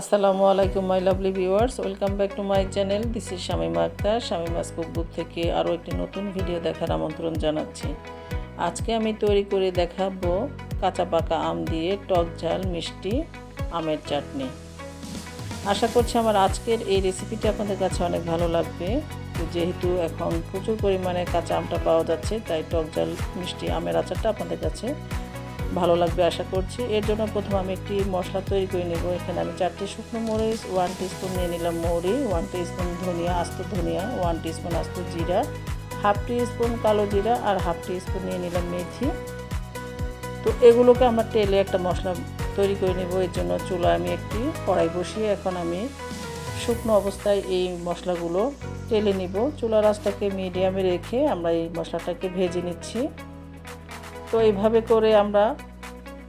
আসসালামু আলাইকুম my lovely viewers welcome back to my channel this is Shamima Akter Shamima's cookbook থেকে আরও একটি নতুন ভিডিও দেখার আমন্ত্রণ জানাচ্ছি। আজকে আমি তৈরি করে দেখাবো কাঁচা পাকা আম দিয়ে টক ঝাল মিষ্টি আমের চাটনি। আশা করছি আমার আজকের এই রেসিপিটি আপনাদের কাছে অনেক ভালো লাগবে। যেহেতু এখন প্রচুর পরিমাণে কাঁচা আমটা পাওয়া যাচ্ছে, তাই টক ঝাল মিষ্টি আমের আচারটা আপনাদের কাছে ভালো লাগবে আশা করছি। এর জন্য প্রথম আমি একটি মশলা তৈরি করে নেব। এখানে আমি চারটি শুকনো মরিচ ওয়ান টিস্পুন নিয়ে নিলাম মৌরি ওয়ান টিস্পুন ধনিয়া, আস্ত ধনিয়া ওয়ান টিস্পুন আস্ত জিরা হাফ টি টিস্পুন কালো জিরা আর হাফ টি টিস্পুন নিয়ে নিলাম মেথি। তো এগুলোকে আমরা তেলে একটা মশলা তৈরি করে নেব। এর জন্য চুলায় আমি একটি কড়াই বসিয়ে এখন আমি শুকনো অবস্থায় এই মশলাগুলো তেলে নিব। চুলা রাসটাকে মিডিয়ামে রেখে আমরা এই মশলাটাকে ভেজে নিচ্ছি। তো এইভাবে করে আমরা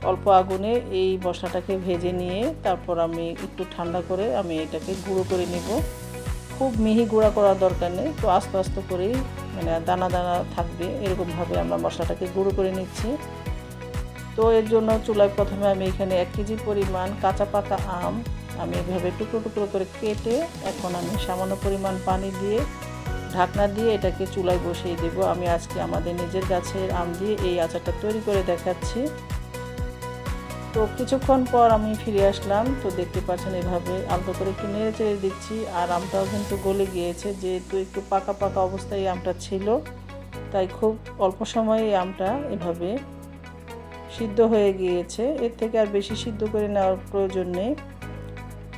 অল্প আগুনে এই মশলাটাকে ভেজে নিয়ে তারপর আমি একটু ঠান্ডা করে আমি এটাকে গুঁড়ো করে নিব। খুব মিহি গুঁড়া করার দরকার নেই, তো আস্তে আস্তে করেই মানে দানা দানা থাকবে, এরকমভাবে আমরা মশলাটাকে গুঁড়ো করে নিচ্ছি। তো এর জন্য চুলায় প্রথমে আমি এখানে এক কেজি পরিমাণ কাঁচা পাকা আম আমি এভাবে টুকরো টুকরো করে কেটে এখন আমি সামান্য পরিমাণ পানি দিয়ে ঢাকনা দিয়ে এটাকে চুলায় বসিয়ে দেব। আমি আজকে আমাদের নিজের গাছের আম দিয়ে এই আচারটা তৈরি করে দেখাচ্ছি। তো কিছুক্ষণ পর আমি ফিরে আসলাম। তো দেখতে পাচ্ছেন এভাবে আলতো করে একটু নেড়ে চেড়ে দিচ্ছি। আর আমটাও কিন্তু গলে গিয়েছে। যেহেতু একটু পাকা পাকা অবস্থায় এই আমটা ছিল, তাই খুব অল্প সময়ে এই আমটা এভাবে সিদ্ধ হয়ে গিয়েছে। এর থেকে আর বেশি সিদ্ধ করে নেওয়ার প্রয়োজন নেই।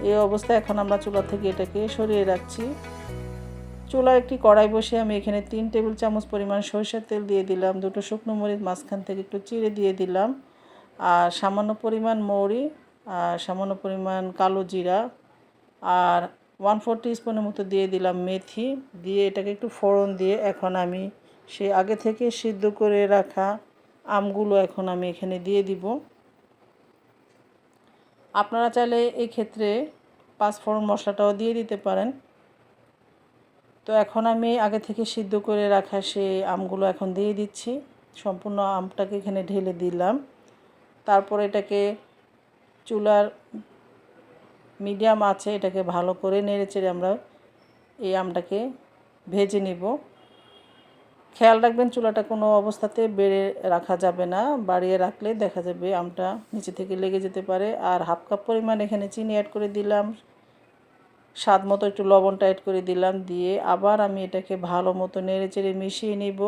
এই অবস্থায় এখন আমরা চুলা থেকে এটাকে সরিয়ে রাখছি। চুলায় একটি কড়াই বসে আমি এখানে তিন টেবিল চামচ পরিমাণ সরিষার তেল দিয়ে দিলাম, দুটো শুকনো মরিচ মাঝখান থেকে একটু চিড়ে দিয়ে দিলাম, আর সামান্য পরিমাণ মৌরি, আর সামান্য পরিমাণ কালো জিরা, আর ওয়ান ফোর স্পুনের মতো দিয়ে দিলাম মেথি, দিয়ে এটাকে একটু ফোড়ন দিয়ে এখন আমি সে আগে থেকে সিদ্ধ করে রাখা আমগুলো এখন আমি এখানে দিয়ে দিব। আপনারা চাইলে এই ক্ষেত্রে পাঁচফোড়ন মশলাটাও দিয়ে দিতে পারেন। তো এখন আমি আগে থেকে সিদ্ধ করে রাখা সে আমগুলো এখন দিয়ে দিচ্ছি। সম্পূর্ণ আমটাকে এখানে ঢেলে দিলাম। তারপর এটাকে চুলার মিডিয়াম আছে, এটাকে ভালো করে নেড়ে চেড়ে আমরা এই আমটাকে ভেজে নিব। খেয়াল রাখবেন চুলাটা কোনো অবস্থাতে বেড়ে রাখা যাবে না, বাড়িয়ে রাখলে দেখা যাবে আমটা নিচে থেকে লেগে যেতে পারে। আর হাফ কাপ পরিমাণ এখানে চিনি অ্যাড করে দিলাম। স্বাদ মতো একটু লবণটা অ্যাড করে দিলাম, দিয়ে আবার আমি এটাকে ভালো মতো নেড়ে চেড়ে মিশিয়ে নিব।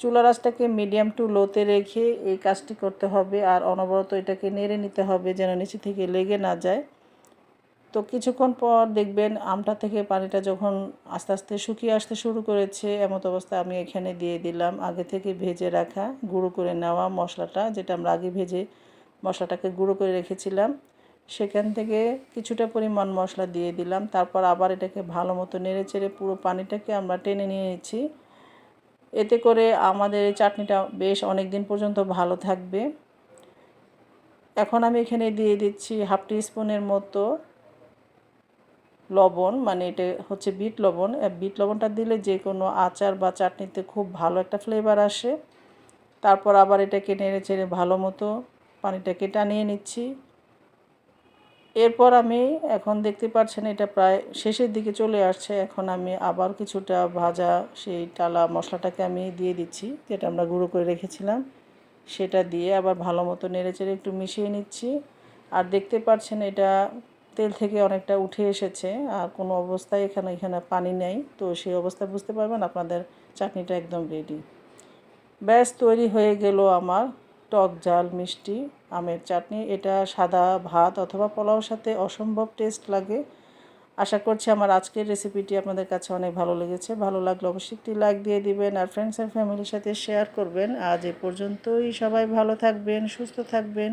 চুলা রাসটাকে মিডিয়াম টু লোতে রেখে এই কাজটি করতে হবে, আর অনবরত এটাকে নেড়ে নিতে হবে যেন নিচে থেকে লেগে না যায়। তো কিছুক্ষণ পর দেখবেন আমটা থেকে পানিটা যখন আস্তে আস্তে শুকিয়ে আসতে শুরু করেছে, এমত অবস্থা আমি এখানে দিয়ে দিলাম আগে থেকে ভেজে রাখা, গুঁড়ো করে নেওয়া মশলাটা, যেটা আমরা আগে ভেজে মশলাটাকে গুঁড়ো করে রেখেছিলাম। সেখান থেকে কিছুটা পরিমাণ মশলা দিয়ে দিলাম। তারপর আবার এটাকে ভালো মতো নেড়ে চেড়ে পুরো পানিটাকে আমরা টেনে নিয়ে নিচ্ছি। এতে করে আমাদের এই চাটনিটা বেশ অনেক দিন পর্যন্ত ভালো থাকবে। এখন আমি এখানে দিয়ে দিচ্ছি হাফ টি স্পুনের মতো লবণ মানে এটা হচ্ছে বিট লবণ। বিট লবণটা দিলে যে কোনো আচার বা চাটনিতে খুব ভালো একটা ফ্লেভার আসে। তারপর আবার এটাকে নেড়ে চেড়ে ভালো মতো পানিটাকে টানিয়ে নিচ্ছি। এরপর আমি এখন দেখতে পাচ্ছেন এটা প্রায় শেষের দিকে চলে আসছে। এখন আমি আবার কিছুটা ভাজা সেই টালা মশলাটাকে আমি দিয়ে দিচ্ছি, যেটা আমরা গুঁড়ো করে রেখেছিলাম। সেটা দিয়ে আবার ভালো মতো নেড়ে চেড়ে একটু মিশিয়ে নিচ্ছি। আর দেখতে পাচ্ছেন এটা তেল থেকে অনেকটা উঠে এসেছে, আর কোনো অবস্থায় এখানে এখানে পানি নেই। তো সেই অবস্থায় বুঝতে পারবেন আপনাদের চাটনিটা একদম রেডি ব্যাস, তৈরি হয়ে গেল আমার টক ঝাল মিষ্টি, আমের চাটনি, এটা সাদা ভাত অথবা পোলাওর সাথে অসম্ভব টেস্ট লাগে। আশা করছি আমার আজকের রেসিপিটি আপনাদের কাছে অনেক ভালো লেগেছে। ভালো লাগলে অবশ্যই একটি লাইক দিয়ে দিবেন আর ফ্রেন্ডস আর ফ্যামিলির সাথে শেয়ার করবেন। আজ এ পর্যন্তই। সবাই ভালো থাকবেন, সুস্থ থাকবেন।